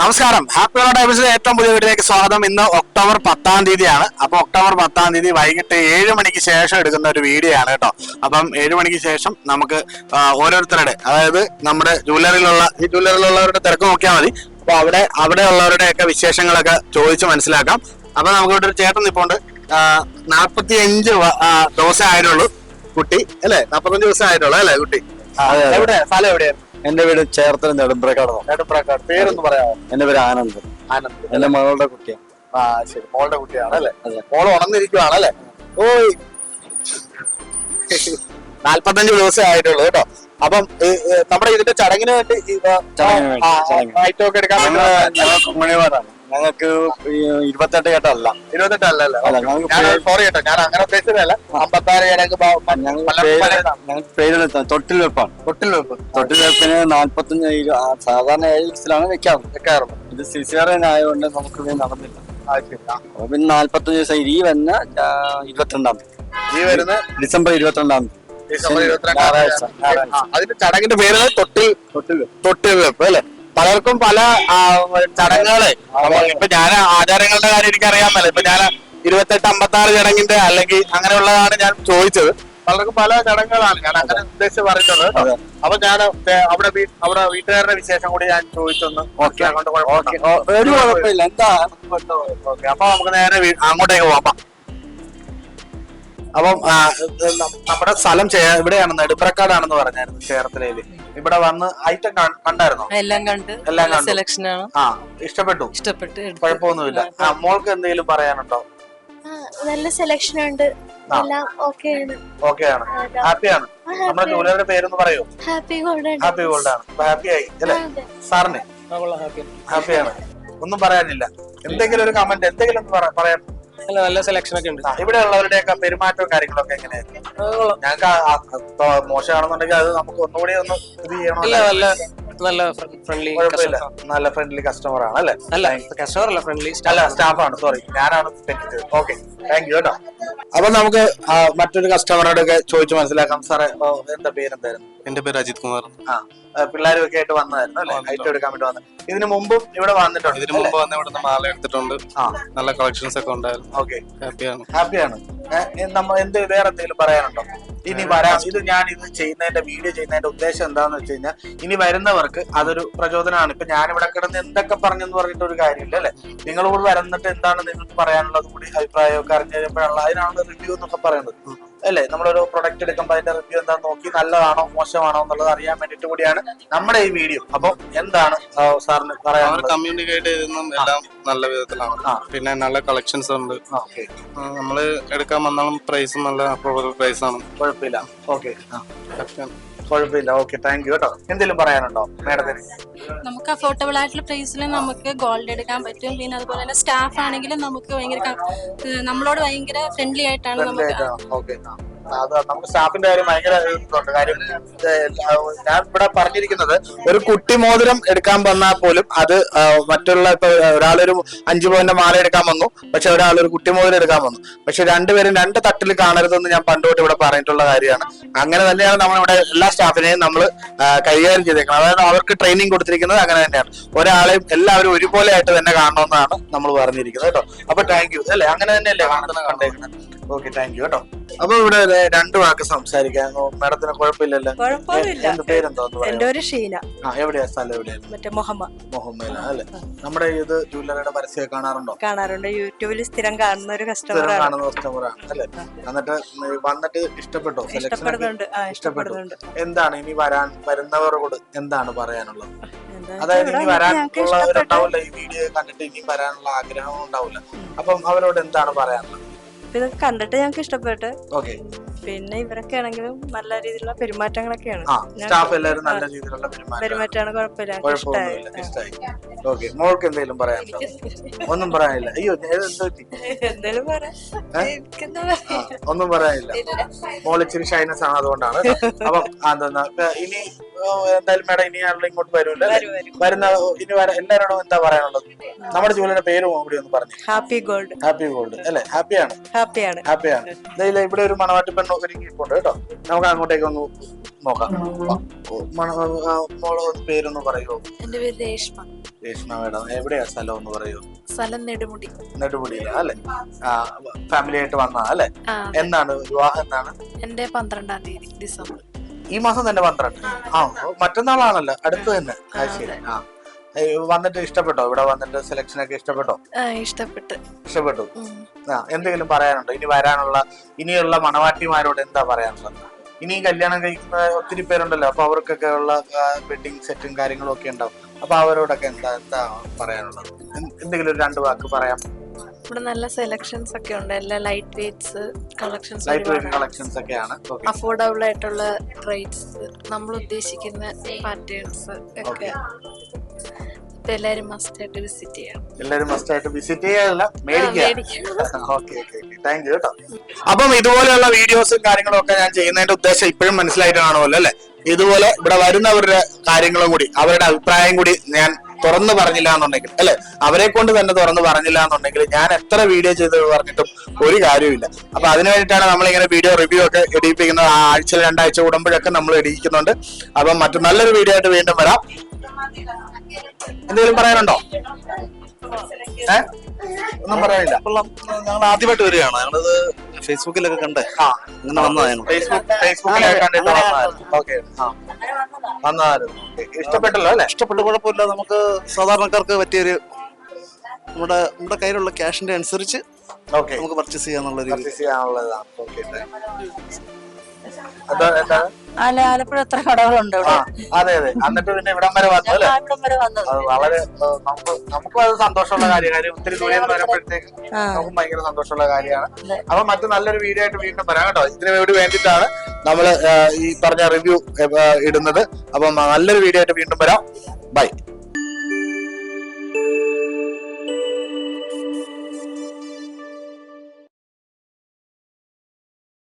നമസ്കാരം. ഹാപ്പി ടൈംസിലെ ഏറ്റവും പുതിയ വീട്ടിലേക്ക് സ്വാഗതം. ഇന്ന് ഒക്ടോബർ പത്താം തീയതിയാണ്. അപ്പൊ ഒക്ടോബർ പത്താം തീയതി വൈകിട്ട് ഏഴ് മണിക്ക് ശേഷം എടുക്കുന്ന ഒരു വീഡിയോ ആണ് കേട്ടോ. അപ്പം ഏഴ് മണിക്ക് ശേഷം നമുക്ക് ഓരോരുത്തരുടെ അതായത് നമ്മുടെ ജൂലറിയിലുള്ള ഈ ജൂലറിലുള്ളവരുടെ തിരക്ക് നോക്കിയാൽ മതി. അപ്പൊ അവിടെ അവിടെ ഉള്ളവരുടെ ഒക്കെ വിശേഷങ്ങളൊക്കെ ചോദിച്ച് മനസ്സിലാക്കാം. അപ്പൊ നമുക്ക് ഇവിടെ ഒരു ചേട്ടൻ നിപ്പോണ്ട്. നാൽപ്പത്തി അഞ്ച് ദിവസം ആയിട്ടുള്ളൂ കുട്ടി അല്ലേ? നാൽപ്പത്തഞ്ച് ദിവസം ആയിട്ടുള്ളൂ അല്ലേ കുട്ടി. എവിടെ? സ്ഥലം എവിടെയാണ് എന്റെ വീട് ചേർത്തല നെടുമ്പ്രക്കാട് നെടുമ്പ്രക്കാട്. പേരൊന്ന് പറയാമോ? എന്റെ പേര് ആനന്ദ്. ആനന്ദ്. എന്റെ മകളുടെ കുട്ടിയാണ്. ആ ശരി. മോളുടെ കുട്ടിയാണല്ലേ. മോൾ ഉണർന്നിരിക്കുവാണല്ലേ ഓയ്. നാല്പത്തഞ്ച് ദിവസമേ ആയിട്ടുള്ളൂ കേട്ടോ? അപ്പം നമ്മുടെ ഇതിന്റെ ചടങ്ങിന് വേണ്ടി ഈ, ആ, ചടങ്ങിന് വേണ്ടി, ആ, ആ, ചടങ്ങിന്. item ഒക്കെ എടുക്കാൻ ഞങ്ങൾക്ക് ഇരുപത്തെട്ട് കേട്ടല്ല ഇരുപത്തെട്ട് അല്ലല്ലോ അല്ല ഞങ്ങൾക്ക് ഞാൻ സോറി കേട്ടോ ഞാൻ അങ്ങനെ ഉദ്ദേശിച്ചതല്ല. അമ്പത്താറ് ഞങ്ങൾ പേര് തൊട്ടിൽ വെപ്പാണ് തൊട്ടിൽ വെപ്പ് തൊട്ടിൽ വെപ്പിന് നാല്പത്തഞ്ച് സാധാരണ ഏഴ് ദിവസത്തിലാണ് വെക്കാറ്. വെക്കാറുള്ളത് ഇത് സിസിയറിൻ ആയതുകൊണ്ട് നമുക്ക് നടന്നില്ല. പിന്നെ നാല്പത്തഞ്ച് ദിവസം ഈ വന്ന ആ, ഇരുപത്തിരണ്ടാം തീയതി. ഈ വരുന്ന ഡിസംബർ ഇരുപത്തിരണ്ടാം തീയതി. ഡിസംബർ ഇരുപത്തിരണ്ടാം ഞായറാഴ്ച, തീയതി. ആ, അതിന്റെ ചടങ്ങിന്റെ പേര് തൊട്ടിൽ തൊട്ടിൽ. വെപ്പ് അല്ലെ? പലർക്കും പല ആ, ചടങ്ങുകളെ. ഇപ്പൊ ഞാൻ ആചാരങ്ങളുടെ കാര്യം എനിക്ക് അറിയാമല്ലോ ഇപ്പൊ ഞാൻ ഇരുപത്തെട്ട് അമ്പത്തി ആറ് ചടങ്ങിന്റെ അല്ലെങ്കിൽ അങ്ങനെയുള്ളതാണ് ഞാൻ ചോദിച്ചത്. പലർക്കും പല ചടങ്ങുകളാണ് ഞാൻ അങ്ങനെ ഉദ്ദേശിച്ച് പറഞ്ഞത് കേട്ടോ. അതെ. അപ്പൊ ഞാൻ അവിടെ വീ- അവിടെ വീട്ടുകാരുടെ വിശേഷം കൂടി ഞാൻ ചോദിച്ചൊന്ന്. ഓക്കെ. അങ്ങോട്ട് കുഴപ്പമില്ല. ഒരു കുഴപ്പമില്ല. എന്താ? ഓക്കെ അപ്പൊ നമുക്ക് നേരെ വീ- അങ്ങോട്ടേക്ക് പോവാം. അപ്പം നമ്മുടെ സ്ഥലം ഇവിടെയാണ് നെടുപ്രക്കാടാണെന്ന് പറഞ്ഞായിരുന്നു ചേർത്തലയിൽ ഇവിടെ വന്ന് ഐറ്റം കണ്ടായിരുന്നോ? എല്ലാം കണ്ട് എല്ലാം കണ്ടു. സെലക്ഷൻ ആണ്. ആ ഇഷ്ടപ്പെട്ടു? ഇഷ്ടപ്പെട്ട്. കുഴപ്പമൊന്നുമില്ല. ആ, മോൾക്ക് എന്തെങ്കിലും പറയാനുണ്ടോ? നല്ല സെലക്ഷൻ ഉണ്ട്. എല്ലാം ഓക്കെ ആണ്. ഓക്കെ ആണ്. ഹാപ്പിയാണ് നമ്മുടെ ജോലിയുടെ പേരൊന്ന് പറയൂ. ഹാപ്പി ഗോൾഡ് ഹാപ്പി ഗോൾഡ് ആണ്. ഹാപ്പി ആയി അല്ലേ? സാറിന്? ഹാപ്പിയാണ് ഒന്നും പറയാനില്ല. എന്തെങ്കിലും ഒരു കമന്റ് എന്തെങ്കിലും ഒന്ന് പറയാൻ നല്ല നല്ല സെലക്ഷൻ ഒക്കെ ഉണ്ട്. ഇവിടെ ഉള്ളവരുടെ ഒക്കെ പെരുമാറ്റവും കാര്യങ്ങളൊക്കെ എങ്ങനെയായിരുന്നു ഞങ്ങൾക്ക് മോശമാണെന്നുണ്ടെങ്കിൽ അത് നമുക്ക് ഒന്നുകൂടി ഒന്ന് ഇത് ചെയ്യണം നല്ല നല്ല നല്ല ഫ്രണ്ട്ലി നല്ല ഫ്രണ്ട്ലി കസ്റ്റമർ ആണ് അല്ലേ? അല്ല കസ്റ്റമർ അല്ല ഫ്രണ്ട്ലി അല്ല സ്റ്റാഫാണ് സോറി ഞാനാണ് തെറ്റിച്ചത് ഓക്കെ താങ്ക് യു കേട്ടോ. അപ്പൊ നമുക്ക് മറ്റൊരു കസ്റ്റമറോടൊക്കെ ചോദിച്ചു മനസ്സിലാക്കാം. സാറേ എന്താ പേരെന്തായിരുന്നു? എന്റെ പേര് അജിത് കുമാർ. ആ പിള്ളേരും ഒക്കെ ആയിട്ട് വന്നതായിരുന്നു അല്ലെ? ഐറ്റം എടുക്കാൻ വേണ്ടി വന്നത്. ഇതിനു മുമ്പും ഇവിടെ വന്നിട്ടുണ്ട് ഇതിനു മുമ്പ് വന്ന് ഇവിടെ മാല എടുത്തിട്ടുണ്ട്. ആ. നല്ല കളക്ഷൻസ് ഒക്കെ ഉണ്ടായിരുന്നു. ഓക്കെ ഹാപ്പിയാണ് ഹാപ്പിയാണ് നമ്മൾ എന്ത് വേറെ എന്തെങ്കിലും പറയാനുണ്ടോ? ഇനി വരാം. ഇത് ഞാൻ ഇത് ചെയ്യുന്നതിന്റെ വീഡിയോ ചെയ്യുന്നതിന്റെ ഉദ്ദേശം എന്താന്ന് വെച്ച് കഴിഞ്ഞാൽ ഇനി വരുന്നവർക്ക് അതൊരു പ്രചോദനമാണ്. ഇപ്പൊ ഞാൻ ഇവിടെ കിടന്ന് എന്തൊക്കെ പറഞ്ഞെന്ന് പറഞ്ഞിട്ട് ഒരു കാര്യമില്ല അല്ലെ? നിങ്ങളോട് വരുന്നിട്ട് എന്താണ് നിങ്ങൾക്ക് പറയാനുള്ളത്? കൂടി അഭിപ്രായമൊക്കെ അറിഞ്ഞു കഴിയുമ്പോഴുള്ള അതിനാണ് റിവ്യൂ എന്നൊക്കെ പറയുന്നത്. അല്ലേ? നമ്മളൊരു പ്രൊഡക്റ്റ് എടുക്കുമ്പോൾ അതിന്റെ റിവ്യൂ എന്താ നോക്കി നല്ലതാണോ മോശമാണോ എന്നുള്ളത് അറിയാൻ വേണ്ടിട്ട് കൂടിയാണ് നമ്മുടെ ഈ വീഡിയോ അപ്പം എന്താണ് സാറിന് പറയാനുള്ളത്? കമ്മ്യൂണിക്കേറ്റ് ചെയ്തെന്നും എല്ലാം നല്ല വിധത്തിലാണ്. പിന്നെ നല്ല കളക്ഷൻസ് ഉണ്ട്. നമ്മൾ എടുക്കാൻ വന്നാലും പ്രൈസും നല്ല അഫോർഡബിൾ പ്രൈസ് ആണ്. കുഴപ്പമില്ല. ഓക്കെ കുഴപ്പമില്ല. ഓക്കെ താങ്ക് യു കേട്ടോ. എന്തെങ്കിലും പറയാനുണ്ടോ? മാഡത്തിന്? നമുക്ക് അഫോർഡബിൾ ആയിട്ടുള്ള പ്രൈസിൽ നമുക്ക് ഗോൾഡ് എടുക്കാൻ പറ്റും. പിന്നെ അതുപോലെ തന്നെ സ്റ്റാഫ് ആണെങ്കിലും നമുക്ക് ഭയങ്കര നമ്മളോട് ഭയങ്കര ഫ്രണ്ട്ലി ആയിട്ടാണ് നമുക്ക് ഓക്കെ അത് നമുക്ക് സ്റ്റാഫിന്റെ കാര്യം ഭയങ്കര ഇതുണ്ട് കാര്യം ഞാൻ ഇവിടെ പറഞ്ഞിരിക്കുന്നത് ഒരു കുട്ടി മോതിരം എടുക്കാൻ വന്നാൽ പോലും അത് മറ്റുള്ള ഇപ്പൊ ഒരാളൊരു അഞ്ചു പോയിന്റ് മാല എടുക്കാൻ വന്നു പക്ഷെ ഒരാൾ ഒരു കുട്ടി മോതിരം എടുക്കാൻ വന്നു. പക്ഷെ രണ്ടുപേരും രണ്ട് തട്ടിൽ കാണരുതെന്ന് ഞാൻ പണ്ടോട്ട് ഇവിടെ പറഞ്ഞിട്ടുള്ള കാര്യമാണ്. അങ്ങനെ തന്നെയാണ് നമ്മൾ ഇവിടെ എല്ലാ സ്റ്റാഫിനെയും നമ്മൾ കൈകാര്യം ചെയ്തേക്കുന്നത്. അതായത് അവർക്ക് ട്രെയിനിങ് കൊടുത്തിരിക്കുന്നത് അങ്ങനെ തന്നെയാണ്. ഒരാളെയും എല്ലാവരും ഒരുപോലെ ആയിട്ട് തന്നെ കാണണമെന്നാണ് നമ്മൾ പറഞ്ഞിരിക്കുന്നത് കേട്ടോ. അപ്പൊ താങ്ക് യു അല്ലേ? അങ്ങനെ തന്നെയല്ലേ കാണുന്നത് കണ്ടേക്കുന്നത്? ഓക്കെ താങ്ക് യു കേട്ടോ. അപ്പൊ ഇവിടെ രണ്ട് വാക്ക് സംസാരിക്കാൻ മാഡത്തിന് കുഴപ്പമില്ലല്ലോ. എന്റെ ഒരു ഷീന. ആ എവിടെയാ സ്ഥലം മറ്റേ അല്ലേ? നമ്മുടെ ഇത് ജ്വല്ലറിയുടെ പരസ്യം കാണാറുണ്ടോ? കാണാറുണ്ട്. യൂട്യൂബിൽ സ്ഥിരം കാണുന്ന ഒരു കസ്റ്റമർ കാണുന്ന കസ്റ്റമർ ആണ് അല്ലെ? എന്നിട്ട് വന്നിട്ട് ഇഷ്ടപ്പെട്ടോ? ഇഷ്ടപ്പെടുന്നുണ്ട്. ഇഷ്ടപ്പെടുന്നുണ്ട്. എന്താണ് ഇനി വരാൻ വരുന്നവരോട് എന്താണ് പറയാനുള്ളത്? അതായത് ഇനി ഉള്ളവരുണ്ടാവില്ല ഈ വീഡിയോ കണ്ടിട്ട് ഇനി വരാനുള്ള ആഗ്രഹം ഉണ്ടാവില്ല. അപ്പം അവരോട് എന്താണ് പറയാനുള്ളത്? ഇത് കണ്ടിട്ട് ഞങ്ങൾക്ക് ഇഷ്ടപ്പെട്ട്. ഓക്കെ. പിന്നെ ഇവരൊക്കെ ആണെങ്കിലും നല്ല രീതിയിലുള്ള പെരുമാറ്റങ്ങളൊക്കെയാണ്. ആ ഞാൻ- സ്റ്റാഫ് എല്ലാവരും നല്ല രീതിയിലുള്ള പെരുമാറ്റമാണ് കുഴപ്പമില്ല. ഇഷ്ടമായി ഓക്കെ മോൾക്ക് എന്തെങ്കിലും പറയാനുണ്ടോ ഒന്നും പറയാനില്ല. അയ്യോ ഒന്നും പറയാനില്ല. മോൾ ഇച്ചിരി ഷൈനസ് ആണ് അതുകൊണ്ടാണ്. അപ്പം എന്താ ഇനി എന്തായാലും മേഡം ഇനി ആളുകൾ ഇങ്ങോട്ട് വരുമല്ലോ വരും, വരും. വരുന്ന ഇനി വര എല്ലാരോടും എന്താ പറയാനുള്ളത്? നമ്മുടെ ജോലിയുടെ പേര് കൂടി ഒന്ന് പറഞ്ഞു. Happy gold. ഹാപ്പി ഗോൾഡ് അല്ലെ? ഹാപ്പിയാണ്. ഹാപ്പിയാണ്. ഹാപ്പിയാണ്. ഇവിടെ ഒരു മണവാട്ടി പെണ്ണ് ഒരുങ്ങിയിട്ടുണ്ട് കേട്ടോ. നമുക്ക് അങ്ങോട്ടേക്ക് ഒന്ന് നോക്കാം. മോൾ പേരൊന്ന് പറയോ എന്റെ പേര് രേഷ്മ. രേഷ്മ മേഡം എവിടെയാ സ്ഥലം ഒന്ന് പറയോ സ്ഥലം നെടുമുടി. നെടുമുടിയില അല്ലെ? ഫാമിലി ആയിട്ട് വന്നാ അല്ലെ? എന്നാണ് വിവാഹം എന്നാണ് എന്റെ പന്ത്രണ്ടാം തീയതി ഡിസംബർ. ഈ മാസം തന്നെ പന്ത്രണ്ട്. ആ മറ്റന്നാളാണല്ലോ അടുത്ത് തന്നെ. ആ ശരി. ആ വന്നിട്ട് ഇഷ്ടപ്പെട്ടോ? ഇവിടെ വന്നിട്ട് സെലക്ഷൻ ഒക്കെ ഇഷ്ടപ്പെട്ടോ? ഇഷ്ടപ്പെട്ടു. ഇഷ്ടപ്പെട്ട്. ഇഷ്ടപ്പെട്ടു ആ എന്തെങ്കിലും പറയാനുണ്ടോ? ഇനി വരാനുള്ള ഇനിയുള്ള മണവാട്ടിമാരോട് എന്താ പറയാനുള്ളത്? ഇനി കല്യാണം കഴിക്കുന്ന ഒത്തിരി പേരുണ്ടല്ലോ. അപ്പൊ അവർക്കൊക്കെ ഉള്ള വെഡിങ് സെറ്റും കാര്യങ്ങളും ഒക്കെ ഉണ്ടാവും. അപ്പൊ അവരോടൊക്കെ എന്താ എന്താ പറയാനുള്ളത്? എന്ത്- എന്തെങ്കിലും ഒരു രണ്ട് വാക്ക് പറയാം. ഇവിടെ നല്ല സെലക്ഷൻസ് ഒക്കെ ഉണ്ട്. എല്ലാ light weights collections light weight collections ഒക്കെയാണ്. അഫോർഡബിൾ ആയിട്ടുള്ള റേറ്റ്സ് നമ്മൾ ഉദ്ദേശിക്കുന്ന പാറ്റേൺസ് ഒക്കെ. എല്ലാരും മസ്റ്റ് ആയിട്ട് വിസിറ്റ് ചെയ്യാം. എല്ലാരും മസ്റ്റ് ആയിട്ട് വിസിറ്റ് ചെയ്യാനല്ല മേടിക്കാം. ഓക്കെ ഓക്കെ താങ്ക് യു കേട്ടോ. അപ്പം ഇതുപോലെയുള്ള വീഡിയോസും കാര്യങ്ങളും ഒക്കെ ഞാൻ ചെയ്യുന്നതിന്റെ ഉദ്ദേശം ഇപ്പോഴും മനസ്സിലായിട്ടാണല്ലോ അല്ലെ? ഇതുപോലെ ഇവിടെ വരുന്നവരുടെ കാര്യങ്ങളും കൂടി അവരുടെ അഭിപ്രായം കൂടി ഞാൻ തുറന്നു പറഞ്ഞില്ല എന്നുണ്ടെങ്കിൽ അല്ലെ? അവരെ കൊണ്ട് തന്നെ തുറന്നു പറഞ്ഞില്ല എന്നുണ്ടെങ്കിൽ ഞാൻ എത്ര വീഡിയോ ചെയ്ത് പറഞ്ഞിട്ടും ഒരു കാര്യമില്ല അപ്പൊ അതിനു വേണ്ടിയിട്ടാണ് നമ്മളിങ്ങനെ വീഡിയോ റിവ്യൂ ഒക്കെ എടുപ്പിക്കുന്നത് ആ ആഴ്ചയിൽ രണ്ടാഴ്ച കൂടുമ്പോഴൊക്കെ നമ്മൾ എടുപ്പിക്കുന്നുണ്ട് അപ്പം മറ്റു നല്ലൊരു വീഡിയോ ആയിട്ട് വീണ്ടും വരാം. എന്തെങ്കിലും പറയാനുണ്ടോ? ഏ? ഒന്നും പറയാനില്ല. ഞങ്ങൾ ആദ്യമായിട്ട് വരികയാണ്. ഞങ്ങളത് ഫേസ്ബുക്കിലൊക്കെ കണ്ടേ. ആ. ഇങ്ങനെ വന്നതാണ് ഫേസ്ബുക്ക് ഫേസ്ബുക്കിലൊക്കെ കണ്ടിട്ട് വന്നതായിരുന്നു. ഓക്കെ. ആ. വന്നതായിരുന്നു. Okay. ഇഷ്ടപ്പെട്ടല്ലോ അല്ലെ? ഇഷ്ടപ്പെട്ട കുഴപ്പമില്ല. നമുക്ക് സാധാരണക്കാർക്ക് പറ്റിയൊരു നമ്മുടെ നമ്മുടെ കയ്യിലുള്ള ക്യാഷിന്റെ അനുസരിച്ച് ഓക്കെ. നമുക്ക് പർച്ചേസ് ചെയ്യാന്നുള്ള രീതി പർച്ചേസ് ചെയ്യാനുള്ളതാണ്. ഓക്കെ. ആല ആലപ്പുഴ എത്ര കടകളുണ്ട് അതെ അതെ. എന്നിട്ട് പിന്നെ ഇവിടം വരെ വന്നു അല്ലെ? വളരെ നമുക്ക് നമുക്കും അത് സന്തോഷമുള്ള കാര്യമാണ്. കാര്യം ഒത്തിരി ദൂരെ നിന്ന് വരുമ്പോഴത്തേക്ക്. നമുക്കും ഭയങ്കര സന്തോഷമുള്ള കാര്യമാണ്. അപ്പൊ മറ്റു നല്ലൊരു വീഡിയോ ആയിട്ട് വീണ്ടും വരാം കേട്ടോ. ഇതിന് വേണ്ടി വേണ്ടിയിട്ടാണ് നമ്മൾ ഈ പറഞ്ഞ റിവ്യൂ ഇടുന്നത്. അപ്പം നല്ലൊരു വീഡിയോ ആയിട്ട് വീണ്ടും വരാം. ബൈ.